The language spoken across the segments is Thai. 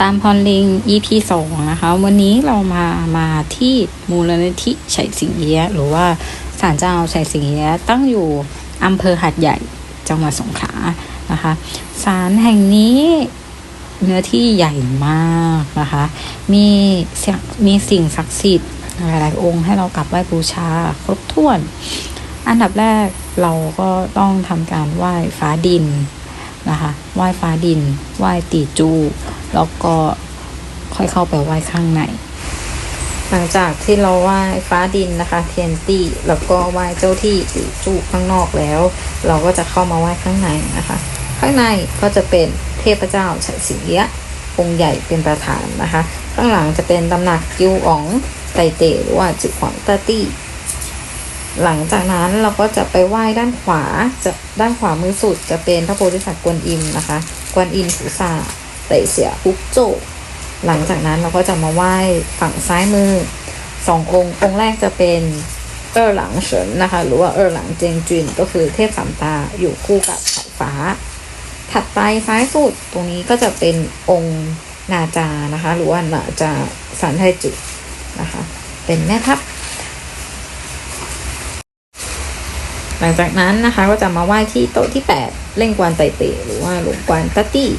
ตามพรลิง EP สองนะคะ วันนี้เรามามาที่มูลนิธิไฉสิงเอียะหรือว่าศาลเจ้าไฉสิงเอียะตั้งอยู่อำเภอหัดใหญ่จังหวัดสงขลานะคะศาลแห่งนี้เนื้อที่ใหญ่มากนะคะ มีมีสิ่งศักดิ์สิทธิ์หลายๆองค์ให้เรากลับไหว้บูชาครบถ้วน อันดับแรกเราก็ต้องทำการไหว้ฟ้าดินนะคะ ไหว้ฟ้าดิน ไหว้ตีจู แล้วก็ค่อยเข้าไปไหว้ข้างใน หลังจากที่เราไหว้ฟ้าดินนะคะเทียนตี้แล้วก็ไหว้เจ้าที่ตีจูข้างนอกแล้ว เราก็จะเข้ามาไหว้ข้างในนะคะ ข้างในก็จะเป็นเทพเจ้าไฉสิงเอียะองค์ใหญ่เป็นประธานนะคะ ข้างหลังจะเป็นตำหนักกิวอ๋องไตเตหรือว่าจือขวางตอร์ตี้หลังจากนั้นเราก็จะไปไหว้ด้านขวาจะด้านขวามือสุดจะเป็นพระโพธิสัตว์กวนอิมนะคะ กวนอิมผูซา ไตเสียฮุกโจหลังจากนั้นเราก็จะมาไหว้ฝั่งซ้ายมือสององค์องค์แรกจะเป็นเออหลังเฉินนะคะ หรือว่าเออหลังเจงจุนก็คือเทพสามตาอยู่คู่กับสายฟ้า ถัดไปซ้ายสุดตรงนี้ก็จะเป็นองค์นาจานะคะ หรือว่านาจาสันไทจุนะคะ เป็นแม่ทัพหลังจากนั้นนะคะก็จะมาไหว้ที่โต๊ะที่ 8 เล่งกวนไตเตหรือว่าหลวงกวนตัตตี้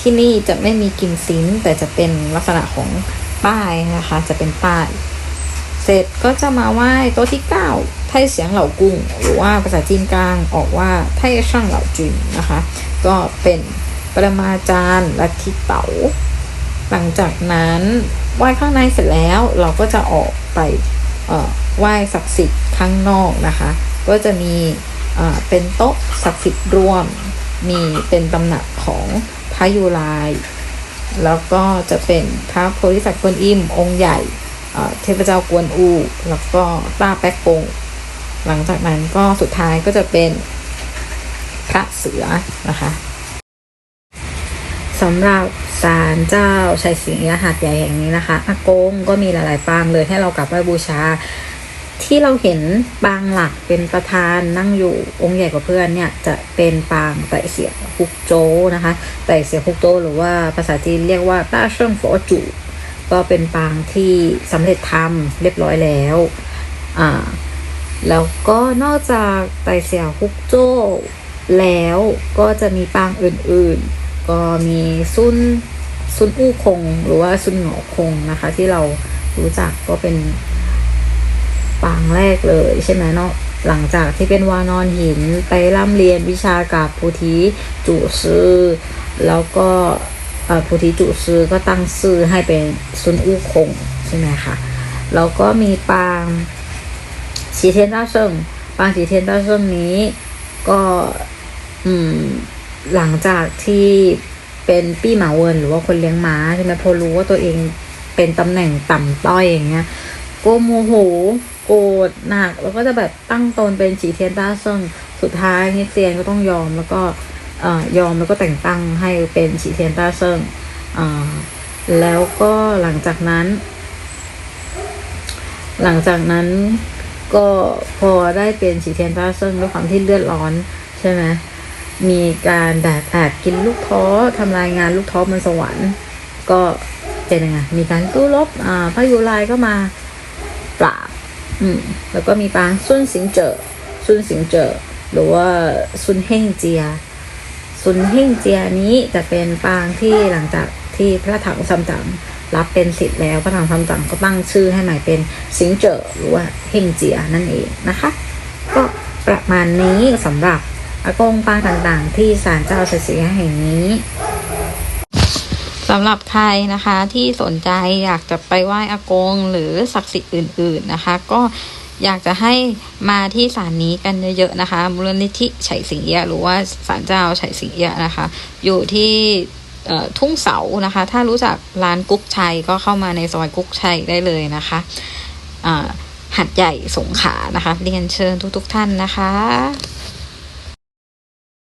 ที่นี่จะไม่มีกิมซินแต่จะเป็นลักษณะของป้ายนะคะ จะเป็นป้าย เสร็จก็จะมาไหว้โต๊ะที่9ไทเสียงเหล่ากุ้ง หรือว่าภาษาจีนกลางออกว่าไทช่างเหล่าจุนนะคะ ก็เป็นปรมาจารย์ลัทธิเต๋าหลังจากนั้นไหว้ข้างในเสร็จแล้วเราก็จะออกไปไหว้ศักดิ์สิทธิ์ข้างนอกนะคะ ก็จะมีเอ่อเป็นโต๊ะศักดิ์สิทธิ์รวม มีเป็นตำหนักของ ระยูราย แล้วก็จะเป็นพระโพธิสัตว์กวนอิมองค์ใหญ่เทพเจ้ากวนอู แล้วก็ต้าแป๊กปงหลังจากนั้นก็สุดท้ายก็จะเป็นพระเสือนะคะสำหรับศาลเจ้าชัยสิงห์หัดใหญ่แห่งนี้นะคะอากงก็มีหลาย ๆ ปางเลยให้เรากลับไหว้บูชา ที่เราเห็นปางหลักเป็นประธานนั่งอยู่องค์ใหญ่กว่าเพื่อนเนี่ยจะเป็นปางไต่เสียฮุกโจนะคะไต่เสียฮุกโจหรือว่าภาษาจีนเรียกว่าต้าเชิงฝอจูก็เป็นปางที่สำเร็จทำเรียบร้อยแล้วอ่าแล้วก็นอกจากไต่เสียฮุกโจแล้วก็จะมีปางอื่นๆ ก็มีซุนซุนอู้คง หรือว่าซุนหงอคงนะคะ ที่เรารู้จักก็เป็น ปางแรกเลยใช่ไหมเนาะหลังจากที่เป็นวานอนหินไปร่ำเรียนวิชากับภูธิจุซือแล้วก็ภูธิจุซือก็ตั้งชื่อให้เป็นซุนอู้คงใช่ไหมคะแล้วก็มีปางฉีเทียนต้าเซิงปางฉีเทียนต้าเซิงนี้ก็อืมหลังจากที่เป็นปี้หมาเวินหรือว่าคนเลี้ยงม้าใช่ไหมพอรู้ว่าตัวเองเป็นตำแหน่งต่ำต้อยอย่างเงี้ยก็โมโห โกรธหนักแล้วก็จะแบบตั้งตนเป็นฉีเทียนต้าเซิงสุดท้ายนี่เซียนก็ต้องยอมแล้วก็อยอมแล้วก็แต่งตั้งให้เป็นฉีเทียนต้าเซิงอ่าแล้วก็หลังจากนั้น หลังจากนั้นก็พอได้เป็นฉีเทียนต้าเซิงด้วยความที่เลือดร้อนใช่ไหมมีการแบบแอบกินลูกท้อทำลายงานลูกท้อบนสวรรค์ ก็เป็นยังไงมีการตู้รบอ่าพระยุรายก็มาปราบ อืมแล้วก็มีปางซุนสิงเจอซุนสิงเจอหรือว่าซุนเฮงเจียซุนเฮงเจียนี้จะเป็นปางที่หลังจากที่พระถังซัมจั๋งรับเป็นสิทธิ์แล้วพระถังซัมจั๋งก็ตั้งชื่อให้ใหม่เป็นสิงเจอหรือว่าเฮงเจียนั่นเองนะคะ ก็ประมาณนี้สำหรับอากงปางต่างๆ ที่ศาลเจ้าเฉยแห่งนี้ สำหรับใครนะคะที่สนใจอยากจะไปไหว้อากง หรือศักดิ์สิทธิ์อื่น ๆนะคะ ก็อยากจะให้มาที่ศาลนี้กันเยอะๆนะคะมูลนิธิไฉสิงเอียหรือว่าศาลเจ้าไฉสิงเอียนะคะ อยู่ที่ทุ่งเสานะคะ ถ้ารู้จักร้านกุ๊กชัยก็เข้ามาในซอยกุ๊กชัยได้เลยนะคะหัดใหญ่สงขานะคะเรียนเชิญทุกๆท่านนะคะ